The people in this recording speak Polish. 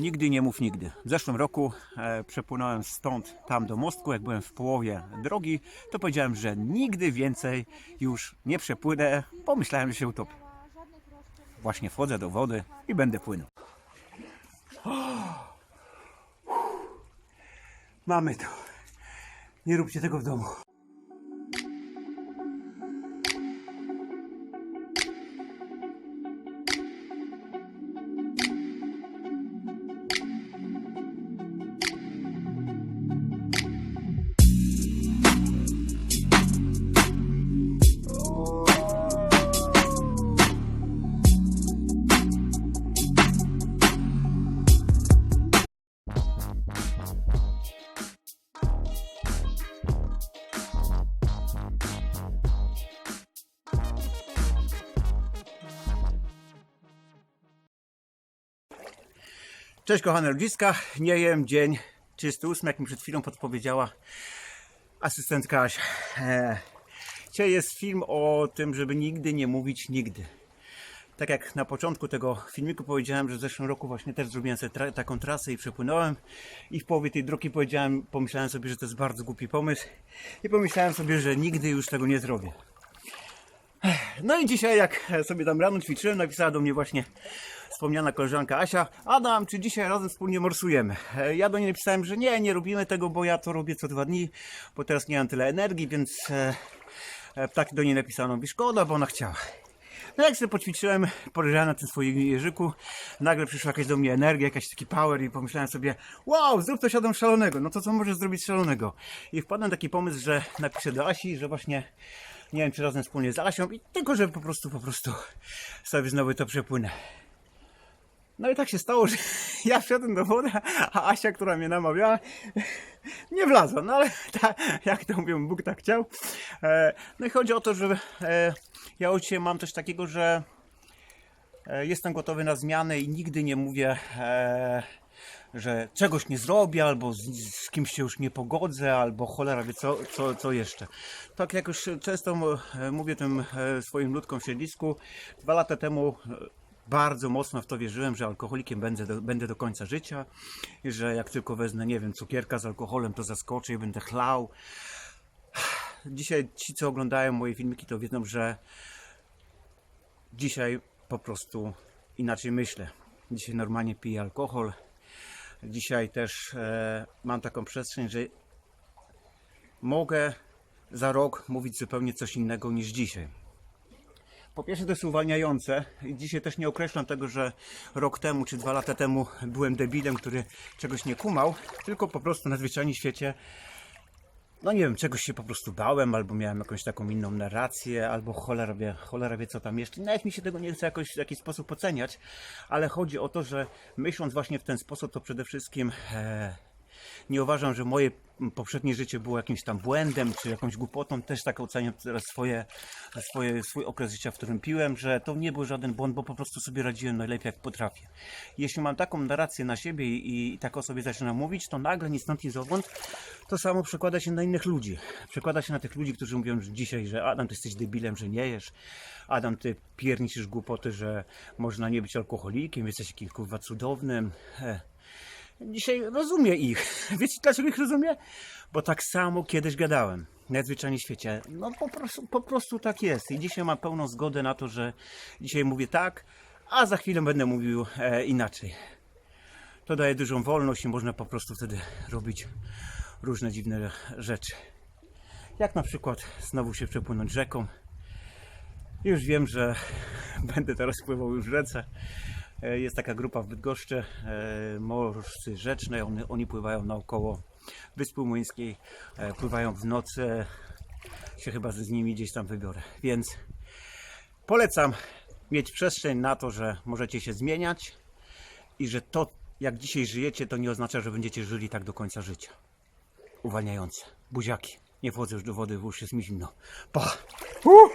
Nigdy nie mów nigdy. W zeszłym roku e, przepłynąłem stąd tam do mostku. Jak byłem w połowie drogi, to powiedziałem, że nigdy więcej już nie przepłynę. Pomyślałem, że się utopię. Właśnie wchodzę do wody i będę płynął. Mamy to. Nie róbcie tego w domu. Cześć kochane ludziska, nie jem dzień 38, jak mi przed chwilą podpowiedziała asystentka Asia. E, Dzisiaj jest film o tym, żeby nigdy nie mówić nigdy. Tak jak na początku tego filmiku powiedziałem, że w zeszłym roku właśnie też zrobiłem sobie tra- taką trasę i przepłynąłem i w połowie tej drogi powiedziałem, pomyślałem sobie, że to jest bardzo głupi pomysł i pomyślałem sobie, że nigdy już tego nie zrobię. No i dzisiaj jak sobie tam rano ćwiczyłem, napisała do mnie właśnie wspomniana koleżanka Asia, Adam, czy dzisiaj razem wspólnie morsujemy? E, Ja do niej napisałem, że nie, nie robimy tego, bo ja to robię co dwa dni, bo teraz nie mam tyle energii, więc e, e, tak do niej napisano, mi szkoda, bo ona chciała. No jak sobie poćwiczyłem, poleżałem na tym swoim jeżyku, nagle przyszła jakaś do mnie energia, jakiś taki power i pomyślałem sobie, wow, zrób coś Adam szalonego, no to co możesz zrobić szalonego? I wpadłem taki pomysł, że napiszę do Asi, że właśnie nie wiem, czy razem wspólnie z Asią i tylko, że po prostu, po prostu sobie znowu to przepłynę. No i tak się stało, że ja wszedłem do wody, a Asia, która mnie namawiała, nie wlazła. No ale ta, jak to mówią, Bóg tak chciał. E, No i chodzi o to, że e, ja od dzisiaj mam coś takiego, że e, jestem gotowy na zmiany i nigdy nie mówię, że czegoś nie zrobię, albo z, z kimś się już nie pogodzę, albo cholera wie co, co, co jeszcze. Tak jak już często e, mówię tym e, swoim ludkom w siedlisku, dwa lata temu e, bardzo mocno w to wierzyłem, że alkoholikiem będę do, będę do końca życia, że jak tylko wezmę, nie wiem, cukierka z alkoholem, to zaskoczę i będę chlał. Dzisiaj ci, co oglądają moje filmiki, to wiedzą, że dzisiaj po prostu inaczej myślę. Dzisiaj normalnie piję alkohol. Dzisiaj też e, mam taką przestrzeń, że mogę za rok mówić zupełnie coś innego niż dzisiaj. Po pierwsze, to jest uwalniające. I dzisiaj też nie określam tego, że rok temu czy dwa lata temu byłem debilem, który czegoś nie kumał, tylko po prostu na zwyczajnie świecie, no nie wiem, czegoś się po prostu bałem, albo miałem jakąś taką inną narrację, albo cholera wie, cholera wie co tam jeszcze. Nawet mi się tego nie chce jakoś w jakiś sposób oceniać, ale chodzi o to, że myśląc właśnie w ten sposób, to przede wszystkim e, nie uważam, że moje poprzednie życie było jakimś tam błędem, czy jakąś głupotą. Też tak oceniam teraz swoje, swoje, swój okres życia, w którym piłem, że to nie był żaden błąd, bo po prostu sobie radziłem najlepiej jak potrafię. Jeśli mam taką narrację na siebie i, i tak o sobie zaczynam mówić, to nagle ni stąd, ni zowąd to samo przekłada się na innych ludzi. Przekłada się na tych ludzi, którzy mówią że dzisiaj, że Adam, ty jesteś debilem, że nie jesz. Adam, ty pierniczysz głupoty, że można nie być alkoholikiem, jesteś jakimś cudownym. Dzisiaj rozumiem ich. Wiecie dlaczego ich rozumiem? Bo tak samo kiedyś gadałem. Najzwyczajniej w świecie. No po prostu, po prostu tak jest. I dzisiaj mam pełną zgodę na to, że dzisiaj mówię tak, a za chwilę będę mówił e, inaczej. To daje dużą wolność i można po prostu wtedy robić różne dziwne rzeczy. Jak na przykład znowu się przepłynąć rzeką. Już wiem, że będę teraz pływał już w rzece. E, Jest taka grupa w Bydgoszczy, e, morscy rzeczne, oni, oni pływają naokoło Wyspy Młyńskiej, e, pływają w nocy, się chyba z nimi gdzieś tam wybiorę. Więc polecam mieć przestrzeń na to, że możecie się zmieniać i że to, jak dzisiaj żyjecie, to nie oznacza, że będziecie żyli tak do końca życia. Uwalniające. Buziaki. Nie wchodzę już do wody, bo już jest mi zimno. Pa! Uh!